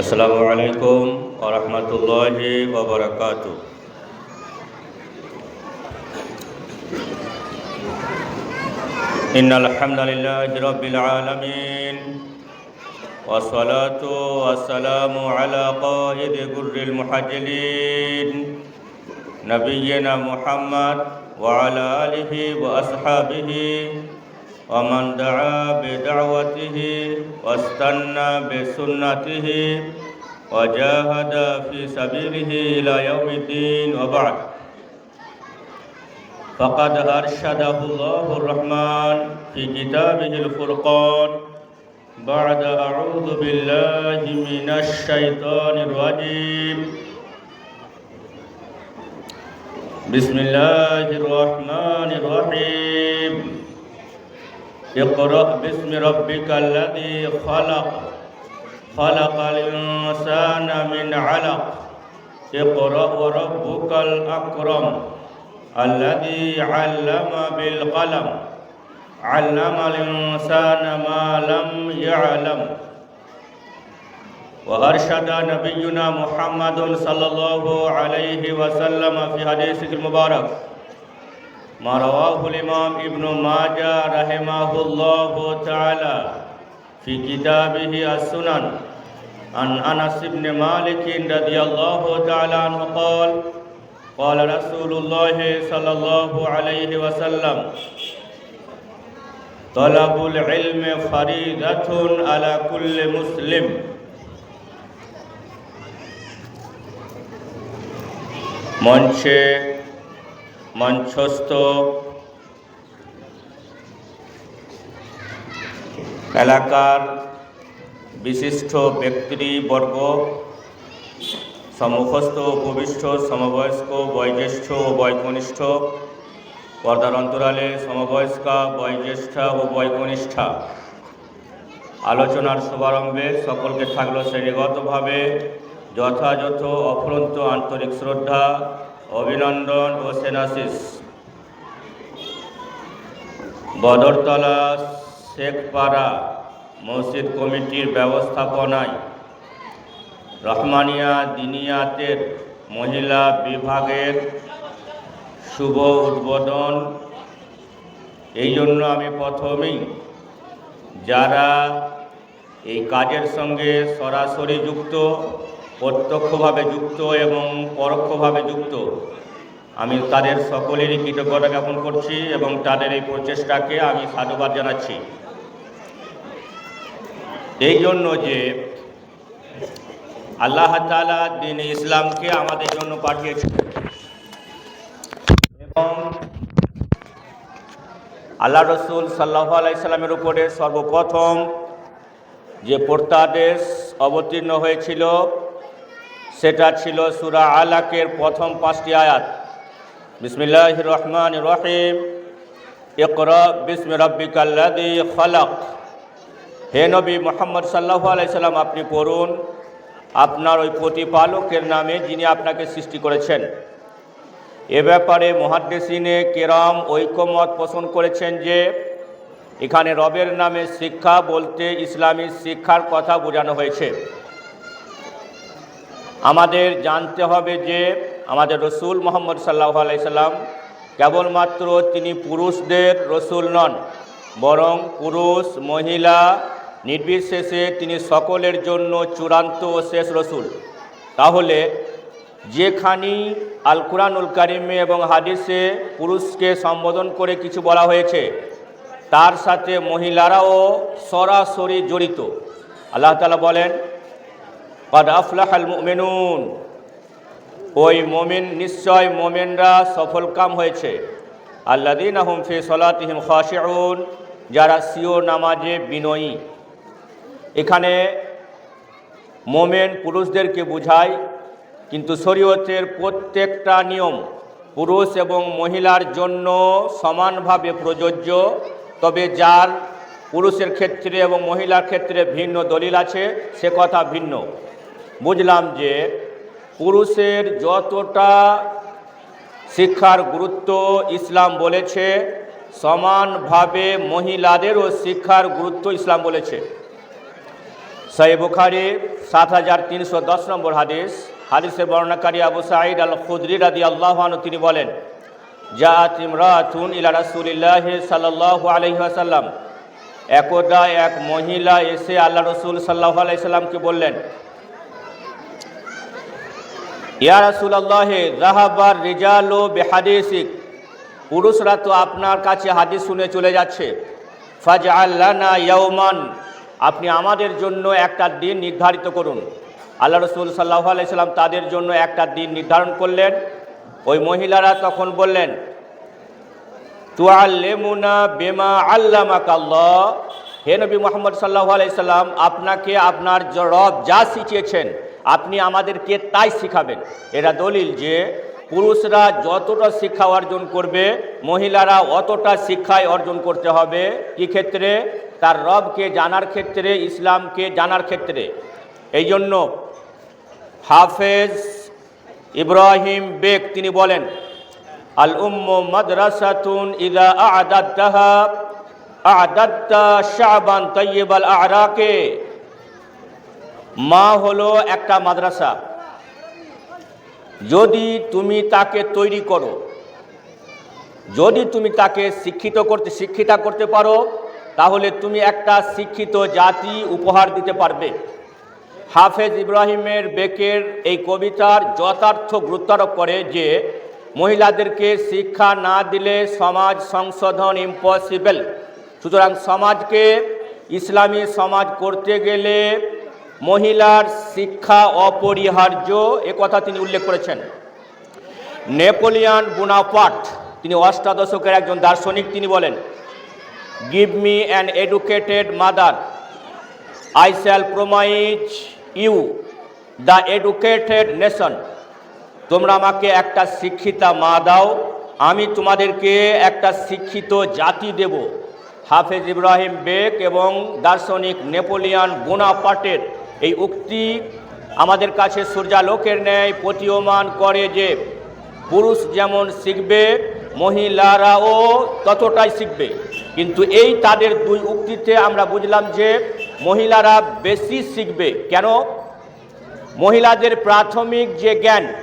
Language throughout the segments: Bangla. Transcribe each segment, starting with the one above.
আসসালামু আলাইকুম ওরহমতুল্লাহি ওবরাকাত إن الحمد لله رب العالمين والصلاة والسلام على قائد جر المحجلين نبينا محمد وعلى آله وأصحابه ومن دعا بدعوته واستنى بسنته وجاهد في سبيله إلى يوم الدين وبعد. فقد أرشده الله الرحمن في كتابه الفرقان. بعد أعوذ بالله من الشيطان الرجيم. بسم الله الرحمن الرحيم. اقرأ باسم ربك الذي خلق. خلق الإنسان من علق. اقرأ وربك الأكرم الذي علم بالقلم. علم الإنسان ما لم يعلم. وأرشد نبينا محمد صلى الله عليه وسلم في حديثه المبارك. ما رواه الإمام ابن ماجه رحمه الله تعالى في كتابه السنن عن أنس بن مالك رضي الله تعالى عنه قال قال رسول الله صلى الله عليه وسلم طلب العلم فريضة على كل مسلم মঞ্চে মঞ্চস্থ। এলাকার বিশিষ্ট ব্যক্তিবর্গ সম্মুখস্থ উপবিষ্ট সমবয়স্ক, বয়োজ্যেষ্ঠ ও বয়কনিষ্ঠ পর্দার অন্তরালে সমবয়স্কা, বয়োজ্যেষ্ঠা ও বয়কনিষ্ঠা। আলোচনার শুভারম্ভে সকলকে থাকল শ্রেণীগতভাবে যথাযথ, অফুরন্ত আন্তরিক শ্রদ্ধা। অভিনন্দন ও সেনাশিস। বদরতলা শেখপাড়া মসজিদ কমিটির ব্যবস্থাপনায় রহমানিয়া দিনিয়াতের মহিলা বিভাগের শুভ উদ্বোধন। এই জন্য আমি প্রথমেই যারা এই কাজের সঙ্গে সরাসরি যুক্ত প্রত্যক্ষভাবে যুক্ত এবং পরোক্ষভাবে যুক্ত। আমি তাদের সকলেরই কৃতজ্ঞতা জ্ঞাপন করছি এবং তাদের এই প্রচেষ্টাকে আমি সাধুবাদ জানাচ্ছি। এই জন্য যে আল্লাহ তালা দিন ইসলামকে আমাদের জন্য পাঠিয়েছেন এবং আল্লাহ রসুল সাল্লাহ আলাইসাল্লামের উপরে সর্বপ্রথম যে প্রত্যাদেশ অবতীর্ণ হয়েছিল সেটা ছিল সুরা আলাকের প্রথম পাঁচটি আয়াত। বিসমিল্লাহ রহমান রহিম। ইকর বিসম রব্বিকাল্লাদি খলাক। হে নবী মোহাম্মদ সাল্লাহ আলাইসাল্লাম আপনি পড়ুন। আপনার ওই প্রতিপালকের নামে যিনি আপনাকে সৃষ্টি করেছেন। এ ব্যাপারে মহাদ্দেশিনে কেরাম ঐক্যমত পোষণ করেছেন যে, এখানে রবের নামে শিক্ষা বলতে ইসলামী শিক্ষার কথা বোঝানো হয়েছে। আমাদের জানতে হবে যে আমাদের রসুল মোহাম্মদ সাল্লাহ আলাইসাল্লাম কেবলমাত্র তিনি পুরুষদের রসুল নন, বরং পুরুষ, মহিলা, নির্বিশেষে তিনি সকলের জন্য চূড়ান্ত ও শেষ রসুল। তাহলে যেখানি আল কুরআনুল কারিমে এবং হাদিসে পুরুষকে সম্বোধন করে কিছু বলা হয়েছে, তার সাথে মহিলারাও সরাসরি জড়িত। আল্লাহ তালা বলেন কদ আফলাহাল মেনুন ওই মোমিন নিশ্চয় মোমেনরা সফল কাম হয়েছে। আল্লাদিন আহম ফি সলাতিহিম খাশিউন, যারা সিও নামাজে বিনয়ী। এখানে মোমেন পুরুষদেরকে বুঝায়, কিন্তু শরীয়তের প্রত্যেকটা নিয়ম পুরুষ এবং মহিলার জন্য সমানভাবে প্রযোজ্য। তবে যার পুরুষের ক্ষেত্রে এবং মহিলার ক্ষেত্রে ভিন্ন দলিল আছে, সে কথা ভিন্ন। বুঝলাম যে পুরুষের যতটা শিক্ষার গুরুত্ব ইসলাম বলেছে, সমানভাবে মহিলাদেরও শিক্ষার গুরুত্ব ইসলাম বলেছে। সাই বুখারি, সাত হাজার তিনশো দশ নম্বর হাদিস। হাদিসের বর্ণনাকারী আবু সাঈদ আল খুদরি রাদি আল্লাহ তিনি বলেন জাত ইমরাতুন ইলা রাসূলিল্লাহ সাল্লাল্লাহু আলাইহি ওয়াসাল্লাম। একদা এক মহিলা এসে আল্লাহ রসুল সাল্লাহ আলাইসাল্লামকে বললেন ইয়া রাসূলুল্লাহ যাহাবার রিজালু বিহাদিসিক, পুরুষরা তো আপনার কাছে হাদিস শুনে চলে যাচ্ছে। ফাজআল লানা ইয়াওমান, আপনি আমাদের জন্য একটা দিন নির্ধারিত করুন। আল্লাহ রসুল সাল্লাহ আলাইসাল্লাম তাদের জন্য একটা দিন নির্ধারণ করলেন। ওই মহিলারা তখন বললেন তুয়াল্লেমুনা বেমা আল্লামাক আল্লাহ হে নবী মোহাম্মদ সাল্লাহ আলাইসাল্লাম আপনাকে আপনার রব যা শিখিয়েছেন আপনি আমাদেরকে তাই শিখাবেন। এরা দলিল যে, পুরুষরা যতটা শিক্ষা অর্জন করবে, মহিলারা অতটা শিক্ষায় অর্জন করতে হবে। কি ক্ষেত্রে? তার রবকে জানার ক্ষেত্রে, ইসলামকে জানার ক্ষেত্রে। এই জন্য হাফেজ ইব্রাহিম বেগ তিনি বলেন আল উম্ম মাদ্রাসাতুন ইদা আদাত্তাহা আদাত্তা শাবান তৈবাল আরাকে। মা হলো একটা মাদ্রাসা। যদি তুমি তাকে তৈরি করো, যদি তুমি তাকে শিক্ষিত করতে, শিক্ষিতা করতে পারো, তাহলে তুমি একটা শিক্ষিত জাতি উপহার দিতে পারবে। হাফেজ ইব্রাহিমের বেকের এই কবিতার যথার্থ গুরুত্বারোপ করে যে, মহিলাদেরকে শিক্ষা না দিলে সমাজ সংশোধন ইম্পসিবল সুতরাং সমাজকে, ইসলামী সমাজ করতে গেলে মহিলার শিক্ষা অপরিহার্য, এ কথা তিনি উল্লেখ করেছেন। নেপোলিয়ান বুনাপাট তিনি অষ্টাদশকের একজন দার্শনিক, তিনি বলেন give me an educated mother I shall promise you the educated nation তোমরা আমাকে একটা শিক্ষিতা মা দাও, আমি তোমাদেরকে একটা শিক্ষিত জাতি দেব। হাফেজ ইব্রাহিম বেক এবং দার্শনিক নেপোলিয়ান বোনাপাটের এই উক্তি আমাদের কাছে সূর্যালোকের ন্যায় প্রতীয়মান করে যে পুরুষ যেমন শিখবে, মহিলারাও ততটাই শিখবে। কিন্তু এই তাদের দুই উক্তিতে আমরা বুঝলাম যে মহিলারা বেশি শিখবে। কেন? মহিলাদের প্রাথমিক যে জ্ঞান,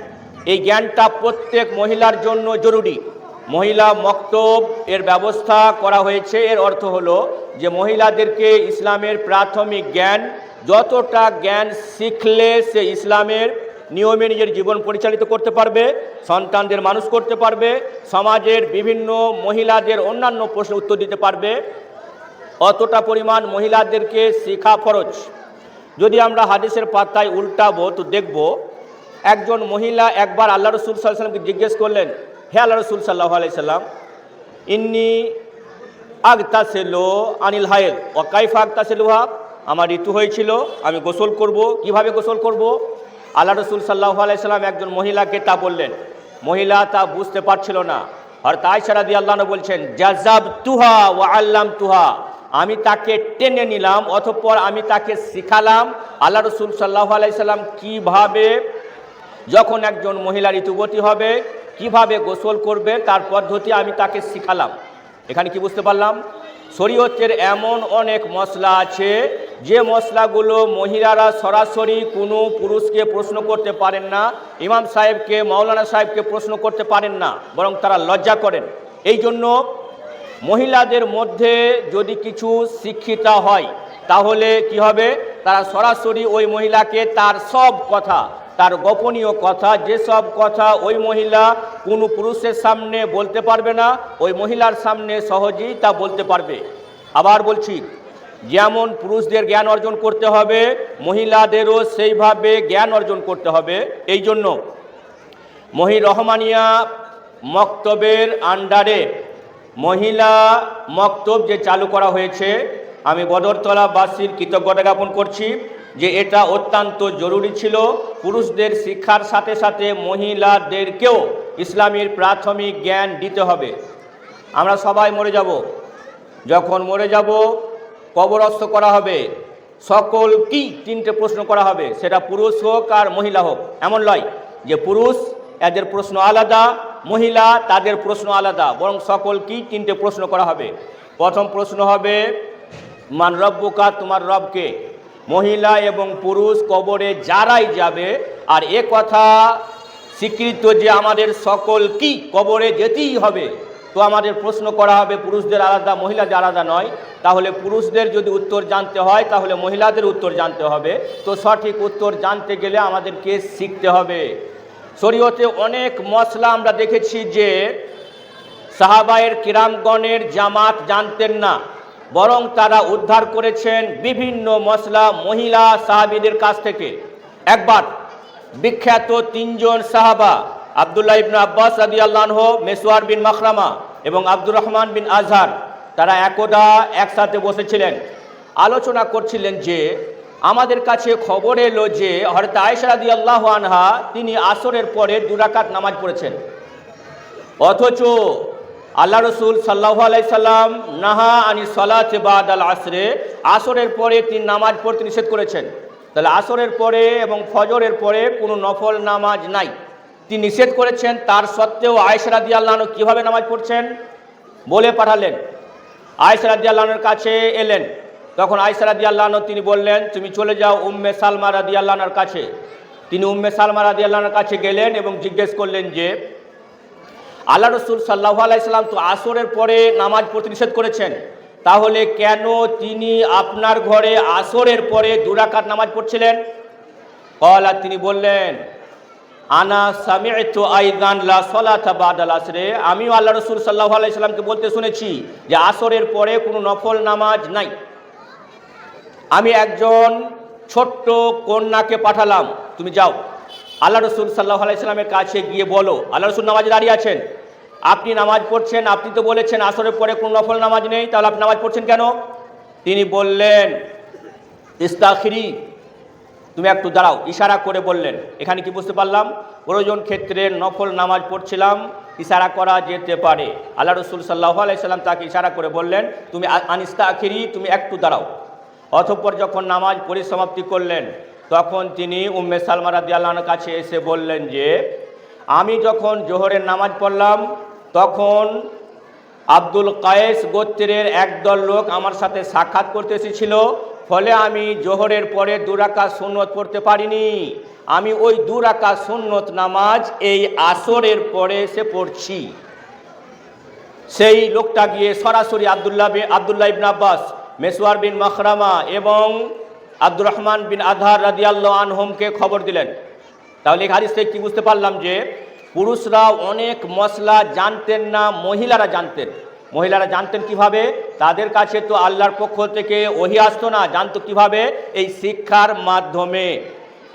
এই জ্ঞানটা প্রত্যেক মহিলার জন্য জরুরি। মহিলা মক্তব এর ব্যবস্থা করা হয়েছে। এর অর্থ হলো যে মহিলাদেরকে ইসলামের প্রাথমিক জ্ঞান যতটা জ্ঞান শিখলে সে ইসলামের নিয়মে নিজের জীবন পরিচালিত করতে পারবে, সন্তানদের মানুষ করতে পারবে, সমাজের বিভিন্ন মহিলাদের অন্যান্য প্রশ্ন উত্তর দিতে পারবে। অতটা পরিমাণ মহিলাদেরকে শেখা ফরজ। যদি আমরা হাদিসের পাতায় উল্টাবো তো দেখব, একজন মহিলা একবার আল্লাহ রসুল সাল্লামকে জিজ্ঞেস করলেন, হে আল্লাহ রসুল সাল্লাহ আলাইসাল্লাম ইন্নি আগতাসেলো আনিল হায়েদ ও কাইফা আগতাসেলুহা? আমার ঋতু হয়েছিল, আমি গোসল করব। কীভাবে গোসল করব? আল্লাহ রসুল সাল্লাহ আলাইসাল্লাম একজন মহিলাকে তা বললেন। মহিলা তা বুঝতে পারছিল না। আর তাই সারা দিয়ে আল্লাহ বলছেন জাজাব তুহা ও আল্লাম তুহা আমি তাকে টেনে নিলাম অথপর আমি তাকে শিখালাম, আল্লাহ রসুল সাল্লাহ আলাইসাল্লাম কীভাবে, যখন একজন মহিলা ঋতুবতী হবে, কীভাবে গোসল করবে, তার পদ্ধতি আমি তাকে শিখালাম। এখানে কি বুঝতে পারলাম? শরীয়তের এমন অনেক মশলা আছে যে মশলাগুলো মহিলারা সরাসরি কোনো পুরুষকে প্রশ্ন করতে পারেন না, ইমাম সাহেবকে, মাওলানা সাহেবকে প্রশ্ন করতে পারেন না, বরং তারা লজ্জা করেন। এই জন্য মহিলাদের মধ্যে যদি কিছু শিক্ষিতা হয়, তাহলে কি হবে? তারা সরাসরি ওই মহিলাকে তার সব কথা, তার গোপনীয় কথা যেসব কথা ওই মহিলা কোনো পুরুষের সামনে বলতে পারবে না, ওই মহিলার সামনে সহজেই তা বলতে পারবে। আবার বলছি যেমন পুরুষদের জ্ঞান অর্জন করতে হবে, মহিলাদেরও সেইভাবে জ্ঞান অর্জন করতে হবে। এই জন্য মহি রহমানিয়া মক্তবের আন্ডারে মহিলা মক্তব যে চালু করা হয়েছে, আমি বদরতলাবাসীর কৃতজ্ঞতা জ্ঞাপন করছি যে এটা অত্যন্ত জরুরি ছিল। পুরুষদের শিক্ষার সাথে সাথে মহিলাদেরকেও ইসলামের প্রাথমিক জ্ঞান দিতে হবে। আমরা সবাই মরে যাব। যখন মরে যাব কবরস্থ করা হবে। সকল কি তিনটে প্রশ্ন করা হবে? সেটা পুরুষ হোক আর মহিলা হোক। এমন নয় যে পুরুষ, এদের প্রশ্ন আলাদা, মহিলা তাদের প্রশ্ন আলাদা। বরং সকল কি তিনটে প্রশ্ন করা হবে? প্রথম প্রশ্ন হবে, মান রব্বুকা, তোমার রবকে? মহিলা এবং পুরুষ কবরে যারাই যাবে, আর এ কথা স্বীকৃত যে আমাদের সকল কি কবরে যেতেই হবে, তো আমাদের প্রশ্ন করা হবে পুরুষদের আলাদা, মহিলাদের আলাদা নয়। তাহলে পুরুষদের যদি উত্তর জানতে হয়, তাহলে মহিলাদের উত্তর জানতে হবে। তো সঠিক উত্তর জানতে গেলে আমাদেরকে শিখতে হবে। শরীয়তে অনেক মশলা আমরা দেখেছি যে সাহাবায়ের কিরামগণের জামাত জানতেন না, বরং তারা উদ্ধার করেছেন বিভিন্ন মশলা মহিলা সাহাবিদের কাছ থেকে। একবার বিখ্যাত তিনজন সাহাবা, আবদুল্লাহ ইবনু আব্বাস আদি আল্লাহ মেসোয়ার বিন মাখরামা এবং আব্দুর রহমান বিন আজহার তারা একদা একসাথে বসেছিলেন। আলোচনা করছিলেন যে, আমাদের কাছে খবর এলো যে হয়তো আয়সারাদি আল্লাহ আনহা তিনি আসরের পরে দুরাকাত নামাজ পড়েছেন। অথচ আল্লাহ রসুল সাল্লাহ আলাইসাল্লাম নাহা আনি সলাচ বাদ আল আসরে আসরের পরে তিনি নামাজ পড়তে নিষেধ করেছেন। তাহলে আসরের পরে এবং ফজরের পরে কোনো নফল নামাজ নাই। তিনি নিষেধ করেছেন, তার সত্ত্বেও আয়সরাদি আল্লাহন কীভাবে নামাজ পড়ছেন? বলে পাঠালেন। আয়সরাদি আল্লাহনের কাছে এলেন। তখন আয়সরাদি আল্লাহন তিনি বললেন, তুমি চলে যাও উম্মে সালমা রাদি আল্লাহর কাছে। তিনি উম্মে সালমা রাদি আল্লাহর কাছে গেলেন এবং জিজ্ঞেস করলেন যে, আল্লাহ রসুল সাল্লাহ আলাইসাল্লাম তো আসরের পরে নামাজ পড়তে নিষেধ করেছেন। তাহলে কেন তিনি আপনার ঘরে আসরের পরে দুরাকাত নামাজ পড়ছিলেন? কল তিনি বললেন আনা সামিআতু আইদান লা সালাতা বাদাল আসরে। আমিও আল্লাহ রসুল সাল্লাহ আলাইসাল্লামকে বলতে শুনেছি যে আসরের পরে কোনো নফল নামাজ নাই। আমি একজন ছোট্ট কন্যাকে পাঠালাম, তুমি যাও। আল্লাহ রসুল সাল্লাহ আলাইসাল্লামের কাছে গিয়ে বলো, আল্লাহ রসুল নামাজে দাঁড়িয়ে আছেন? আপনি নামাজ পড়ছেন, আপনি তো বলেছেন আসরের পরে কোনো নফল নামাজ নেই, তাহলে আপনি নামাজ পড়ছেন কেন? তিনি বললেন, ইস্তাখিরি তুমি একটু দাঁড়াও, ইশারা করে বললেন। এখানে কি বুঝতে পারলাম? প্রয়োজন ক্ষেত্রে নফল নামাজ পড়ছিলাম, ইশারা করা যেতে পারে। আল্লাহ রসুল সাল্লাহ আলাইসাল্লাম তাকে ইশারা করে বললেন, তুমি আনিস্তা আখিরি, তুমি একটু দাঁড়াও। অতঃপর যখন নামাজ পরিসমাপ্তি করলেন, তখন তিনি উম্মে সালমা রাদিয়াল্লাহর কাছে এসে বললেন যে, আমি যখন জোহরের নামাজ পড়লাম, তখন আব্দুল কায়েস গোত্রের একদল লোক আমার সাথে সাক্ষাৎ করতে এসেছিল। ফলে আমি জোহরের পরে দুরাকা সুন্নত পড়তে পারিনি। আমি ওই দুরাকা সুন্নত নামাজ এই আসরের পরে এসে পড়ছি। সেই লোকটা গিয়ে সরাসরি আবদুল্লাহ আবদুল্লাহ ইবিন আব্বাস, মেসওয়ার বিন মখরামা এবং আব্দুর রহমান বিন আধার রাদিয়াল্লাহ আনহমকে খবর দিলেন। তাহলে এই কি বুঝতে পারলাম যে পুরুষরা অনেক মশলা জানতেন না, মহিলারা জানতেন। মহিলারা জানতেন কীভাবে? তাদের কাছে তো আল্লাহর পক্ষ থেকে ওহি আসতো না, জানতো কীভাবে? এই শিক্ষার মাধ্যমে।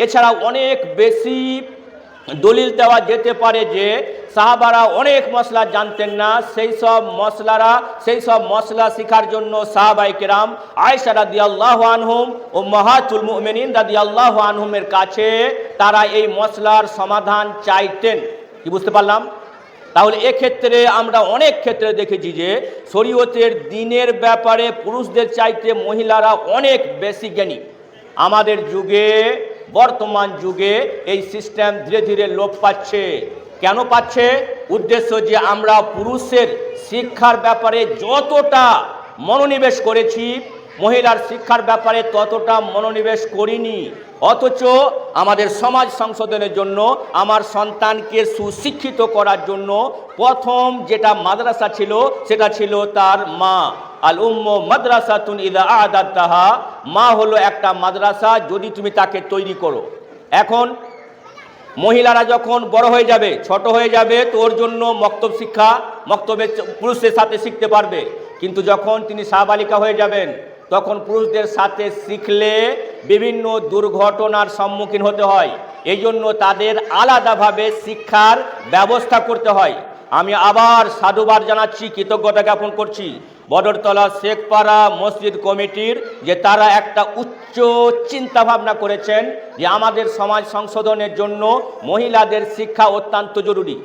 এছাড়া অনেক বেশি দলিল দেওয়া যেতে পারে যে, সাহাবারা অনেক মশলা জানতেন না, সেই সব মশলারা, সেই সব মশলা শেখার জন্য সাহাবাই কেরাম আয়সা রাদি আল্লাহ আনহুম ও মহাতুল মুমিনিন রাদি আল্লাহ আনহুমের কাছে তারা এই মশলার সমাধান চাইতেন। কি বুঝতে পারলাম? তাহলে এক্ষেত্রে আমরা অনেক ক্ষেত্রে দেখেছি যে শরীয়তের দিনের ব্যাপারে পুরুষদের চাইতে মহিলারা অনেক বেশি জ্ঞানী। আমাদের যুগে, বর্তমান যুগে এই সিস্টেম ধীরে ধীরে লোপ পাচ্ছে। কেন পাচ্ছে? উদ্দেশ্য যে আমরা পুরুষের শিক্ষার ব্যাপারে যতটা মনোনিবেশ করেছি মহিলার শিক্ষার ব্যাপারে ততটা মনোনিবেশ করিনি। অথচ আমাদের সমাজ সংশোধনের জন্য, আমার সন্তানকে সুশিক্ষিত করার জন্য প্রথম যেটা মাদ্রাসা ছিল, সেটা ছিল তার মা। আল উম্ম মাদ্রাসা মাদ্রাসাতুন ইদা আদাত্তাহা। মা হলো একটা মাদ্রাসা, যদি তুমি তাকে তৈরি করো। এখন মহিলারা যখন বড় হয়ে যাবে, ছোট হয়ে যাবে, তো ওর জন্য মক্তব শিক্ষা মক্তবে পুরুষের সাথে শিখতে পারবে। কিন্তু যখন তিনি সাবালিকা হয়ে যাবেন তখন পুরুষদের সাথে শিখলে বিভিন্ন দুর্ঘটনার সম্মুখীন হতে হয়। এই জন্য তাদের আলাদাভাবে শিক্ষার ব্যবস্থা করতে হয়। আমি আবার সাধুবাদ জানাচ্ছি, কৃতজ্ঞতা জ্ঞাপন করছি। বদরতলা শেখপাড়া মসজিদ কমিটির যে তারা একটা উচ্চ চিন্তা ভাবনা করেছেন যে আমাদের সমাজ সংশোধনের জন্য মহিলাদের শিক্ষা অত্যন্ত জরুরি।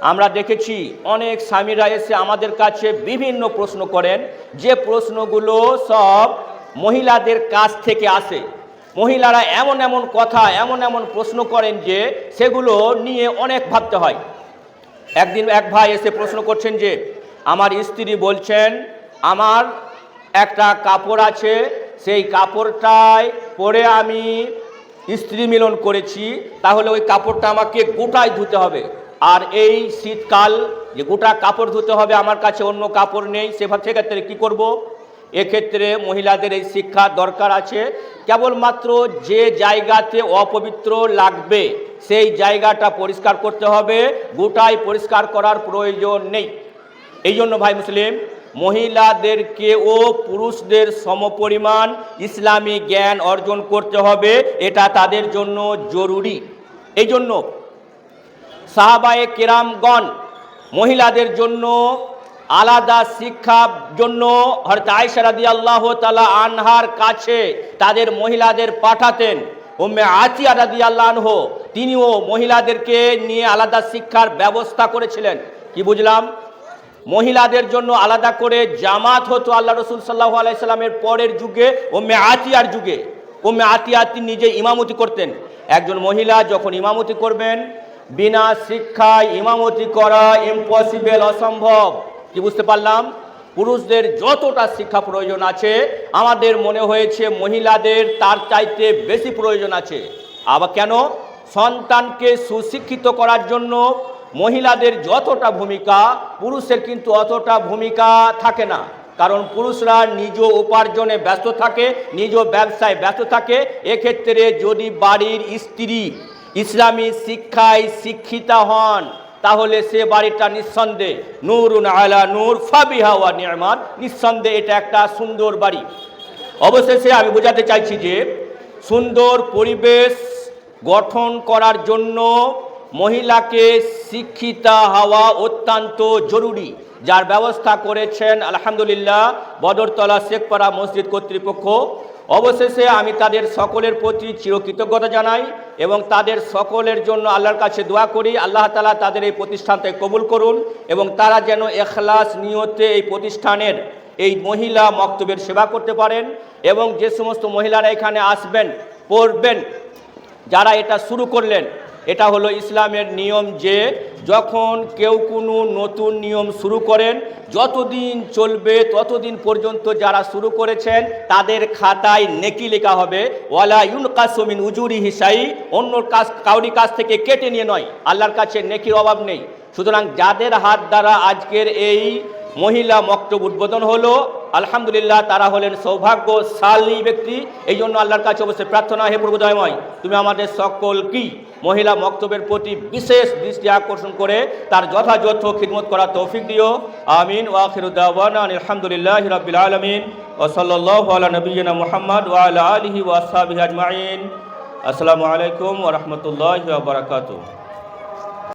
আমরা দেখেছি অনেক স্বামীরা এসে আমাদের কাছে বিভিন্ন প্রশ্ন করেন। যে প্রশ্নগুলো সব মহিলাদের কাছ থেকে আসে। মহিলারা এমন এমন কথা, এমন এমন প্রশ্ন করেন যে সেগুলো নিয়ে অনেক ভাবতে হয়। একদিন এক ভাই এসে প্রশ্ন করছেন যে, আমার স্ত্রী বলছেন, আমার একটা কাপড় আছে, সেই কাপড়টায় পরে আমি স্ত্রী মিলন করেছি, তাহলে ওই কাপড়টা আমাকে গোটায় ধুতে হবে। আর এই শীতকাল যে গোটা কাপড় ধুতে হবে, আমার কাছে অন্য কাপড় নেই সেভাবে সেক্ষেত্রে কী করব? এক্ষেত্রে মহিলাদের এই শিক্ষা দরকার আছে। কেবলমাত্র যে জায়গাতে অপবিত্র লাগবে, সেই জায়গাটা পরিষ্কার করতে হবে। গোটাই পরিষ্কার করার প্রয়োজন নেই। এই জন্য ভাই মুসলিম, মহিলাদেরকে ও পুরুষদের সমপরিমাণ ইসলামী জ্ঞান অর্জন করতে হবে। এটা তাদের জন্য জরুরি। এই জন্য সাহাবায়ে কেরামগণ মহিলাদের জন্য আলাদা শিক্ষার জন্য হরত আয়সা রাদি আল্লাহ তালা আনহার কাছে তাদের মহিলাদের পাঠাতেন। ওমে আতিয়া রাদি আল্লাহ তিনিও মহিলাদেরকে নিয়ে আলাদা শিক্ষার ব্যবস্থা করেছিলেন। কি বুঝলাম? মহিলাদের জন্য আলাদা করে জামাত হতো আল্লাহ রসুল সাল্লাহ আলাইসাল্লামের পরের যুগে ওমে আতিয়ার যুগে। ওমে আতিয়া তিনি নিজে ইমামতি করতেন। একজন মহিলা যখন ইমামতি করবেন বিনা শিক্ষায় ইমামতি করা ইম্পসিবল অসম্ভব। কি বুঝতে পারলাম? পুরুষদের যতটা শিক্ষা প্রয়োজন আছে, আমাদের মনে হয়েছে মহিলাদের তার চাইতে বেশি প্রয়োজন আছে। আবার কেন? সন্তানকে সুশিক্ষিত করার জন্য মহিলাদের যতটা ভূমিকা, পুরুষের কিন্তু অতটা ভূমিকা থাকে না। কারণ পুরুষরা নিজ উপার্জনে ব্যস্ত থাকে, নিজ ব্যবসায় ব্যস্ত থাকে। এক্ষেত্রে যদি বাড়ির স্ত্রী ইসলামী শিক্ষায় শিক্ষিতা হন, তাহলে সে বাড়িটা নিঃসন্দেহে নূরুন আলা নূর ফাবিহা ওয়া নিয়ামাত। নিঃসন্দেহে এটা একটা সুন্দর বাড়ি। অবশেষে আমি বোঝাতে চাইছি যে, সুন্দর পরিবেশ গঠন করার জন্য মহিলাকে শিক্ষিতা হওয়া অত্যন্ত জরুরি। যার ব্যবস্থা করেছেন, আলহামদুলিল্লাহ, বদরতলা শেখপাড়া মসজিদ কর্তৃপক্ষ। অবশেষে আমি তাদের সকলের প্রতি চিরকৃতজ্ঞতা জানাই এবং তাদের সকলের জন্য আল্লাহর কাছে দোয়া করি। আল্লাহ তালা তাদের এই প্রতিষ্ঠানকে কবুল করুন এবং তারা যেন এখলাস নিয়তে এই প্রতিষ্ঠানের এই মহিলা মক্তবের সেবা করতে পারেন এবং যে সমস্ত মহিলারা এখানে আসবেন, পড়বেন, যারা এটা শুরু করলেন এটা হলো ইসলামের নিয়ম যে যখন কেউ কোনো নতুন নিয়ম শুরু করেন, যতদিন চলবে ততদিন পর্যন্ত যারা শুরু করেছেন, তাদের খাতায় নেকি লেখা হবে, ওয়ালা ইউন কাসমিন উজুরি হিসাই অন্য কাজ, কাউরি কাছ থেকে কেটে নিয়ে নয়, আল্লাহর কাছে নেকির অভাব নেই। সুতরাং যাদের হাত দ্বারা আজকের এই মহিলা মক্তব উদ্বোধন হলো আলহামদুলিল্লাহ, তারা হলেন সৌভাগ্যশালী ব্যক্তি। এই জন্য আল্লাহর কাছে অবশ্যই প্রার্থনা, হে প্রভু দয়ময় তুমি আমাদের সকল কি? মহিলা মক্তবের প্রতি বিশেষ দৃষ্টি আকর্ষণ করে তার যথাযথ খিদমত করার তৌফিক দিও। আমিন। ওয়াখিরুদ্দাওয়ান আলহামদুলিল্লাহ রবিল আলমিন। ও সাল্লাহ আলা নবীনা মোহাম্মদ ওয়াল আলহি ওয়াসাবি আসসালামু আলাইকুম ওরহমতুল্লাহ বারকাতুহ।